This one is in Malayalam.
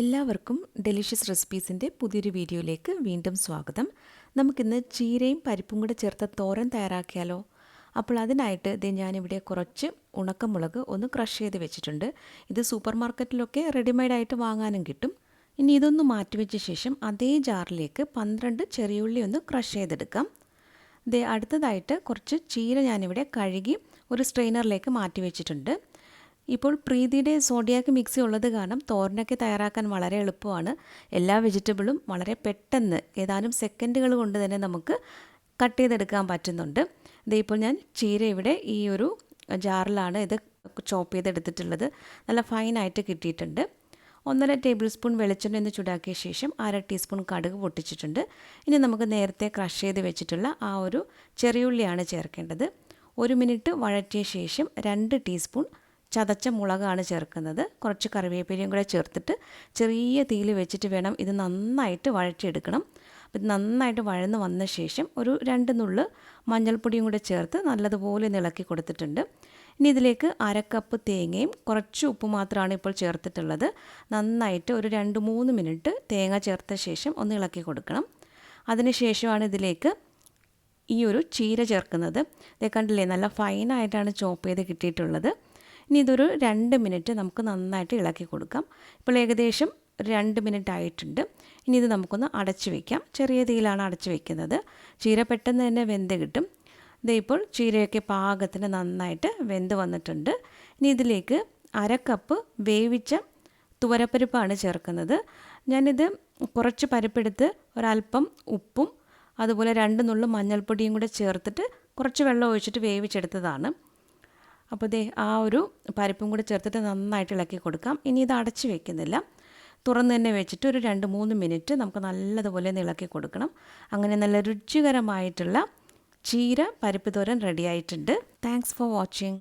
എല്ലാവർക്കും ഡെലിഷ്യസ് റെസിപ്പീസിന്റെ പുതിയൊരു വീഡിയോയിലേക്ക് വീണ്ടും സ്വാഗതം. നമുക്കിന്ന് ചീരയും പരിപ്പും കൂടെ ചേർത്ത തോരൻ തയ്യാറാക്കിയാലോ? അപ്പോൾ അതിനായിട്ട് ഇത് ഞാനിവിടെ കുറച്ച് ഉണക്കമുളക് ഒന്ന് ക്രഷ് ചെയ്ത് വെച്ചിട്ടുണ്ട്. ഇത് സൂപ്പർ മാർക്കറ്റിലൊക്കെ റെഡിമെയ്ഡായിട്ട് വാങ്ങാനും കിട്ടും. ഇനി ഇതൊന്ന് മാറ്റിവെച്ച ശേഷം അതേ ജാറിലേക്ക് പന്ത്രണ്ട് ചെറിയുള്ളി ഒന്ന് ക്രഷ് ചെയ്തെടുക്കാം. ഇത് അടുത്തതായിട്ട് കുറച്ച് ചീര ഞാനിവിടെ കഴുകി ഒരു സ്ട്രെയിനറിലേക്ക് മാറ്റി വെച്ചിട്ടുണ്ട്. ഇപ്പോൾ പ്രീതിയുടെ സോഡിയാക്ക് മിക്സി ഉള്ളത് കാരണം തോരനൊക്കെ തയ്യാറാക്കാൻ വളരെ എളുപ്പമാണ്. എല്ലാ വെജിറ്റബിളും വളരെ പെട്ടെന്ന് ഏതാനും സെക്കൻഡുകൾ കൊണ്ട് തന്നെ നമുക്ക് കട്ട് ചെയ്തെടുക്കാൻ പറ്റുന്നുണ്ട്. ഇത് ഇപ്പോൾ ഞാൻ ചീര ഇവിടെ ഈ ഒരു ജാറിലാണ് ഇത് ചോപ്പ് ചെയ്തെടുത്തിട്ടുള്ളത്. നല്ല ഫൈനായിട്ട് കിട്ടിയിട്ടുണ്ട്. ഒന്നര ടേബിൾ സ്പൂൺ വെളിച്ചെണ്ണ ഒന്ന് ചൂടാക്കിയ ശേഷം അര ടീസ്പൂൺ കടുക് പൊട്ടിച്ചിട്ടുണ്ട്. ഇനി നമുക്ക് നേരത്തെ ക്രഷ് ചെയ്ത് വെച്ചിട്ടുള്ള ആ ഒരു ചെറിയുള്ളിയാണ് ചേർക്കേണ്ടത്. ഒരു മിനിറ്റ് വഴറ്റിയ ശേഷം രണ്ട് ടീസ്പൂൺ ചതച്ച മുളകാണ് ചേർക്കുന്നത്. കുറച്ച് കറിവേപ്പിലയും കൂടെ ചേർത്തിട്ട് ചെറിയ തീയിൽ വെച്ചിട്ട് വേണം ഇത് നന്നായിട്ട് വഴറ്റിയെടുക്കണം. അപ്പോൾ ഇത് നന്നായിട്ട് വഴന്ന് വന്ന ശേഷം ഒരു രണ്ട് നുള്ള് മഞ്ഞൾപ്പൊടിയും കൂടെ ചേർത്ത് നല്ലതുപോലെ ഇളക്കി കൊടുത്തിട്ടുണ്ട്. ഇനി ഇതിലേക്ക് അരക്കപ്പ് തേങ്ങയും കുറച്ച് ഉപ്പ് മാത്രമാണ് ഇപ്പോൾ ചേർത്തിട്ടുള്ളത്. നന്നായിട്ട് ഒരു രണ്ട് മൂന്ന് മിനിറ്റ് തേങ്ങ ചേർത്ത ശേഷം ഒന്ന് ഇളക്കി കൊടുക്കണം. അതിനുശേഷമാണ് ഇതിലേക്ക് ഈ ഒരു ചീര ചേർക്കുന്നത്. ഇതേ കണ്ടില്ലേ നല്ല ഫൈനായിട്ടാണ് ചോപ്പ് ചെയ്ത് കിട്ടിയിട്ടുള്ളത്. ഇനി ഇതൊരു രണ്ട് മിനിറ്റ് നമുക്ക് നന്നായിട്ട് ഇളക്കി കൊടുക്കാം. ഇപ്പോൾ ഏകദേശം രണ്ട് മിനിറ്റ് ആയിട്ടുണ്ട്. ഇനി ഇത് നമുക്കൊന്ന് അടച്ചു വയ്ക്കാം ചെറിയ തീയിലാണ് അടച്ചു വയ്ക്കുന്നത് ചീര പെട്ടെന്ന് തന്നെ വെന്ത് കിട്ടും. ഇതേ ഇപ്പോൾ ചീരയൊക്കെ പാകത്തിന് നന്നായിട്ട് വെന്ത് വന്നിട്ടുണ്ട്. ഇനി ഇതിലേക്ക് അര കപ്പ് വേവിച്ച തുവരപ്പരിപ്പാണ് ചേർക്കുന്നത്. ഞാനിത് കുറച്ച് പരിപ്പെടുത്ത് ഒരല്പം ഉപ്പും അതുപോലെ രണ്ട് നുള്ളു മഞ്ഞൾപ്പൊടിയും കൂടെ ചേർത്തിട്ട് കുറച്ച് വെള്ളം ഒഴിച്ചിട്ട് വേവിച്ചെടുത്തതാണ്. അപ്പോൾ ദേ ആ ഒരു പരിപ്പും കൂടി ചേർത്തിട്ട് നന്നായിട്ട് ഇളക്കി കൊടുക്കാം. ഇനി ഇത് അടച്ച് വെക്കുന്നില്ല. തുറന്ന് തന്നെ വെച്ചിട്ട് ഒരു രണ്ട് മൂന്ന് മിനിറ്റ് നമുക്ക് നല്ലതുപോലെ ഒന്ന് ഇളക്കി കൊടുക്കണം. അങ്ങനെ നല്ല രുചികരമായിട്ടുള്ള ചീര പരിപ്പ് തോരൻ റെഡി ആയിട്ടുണ്ട്. Thanks for watching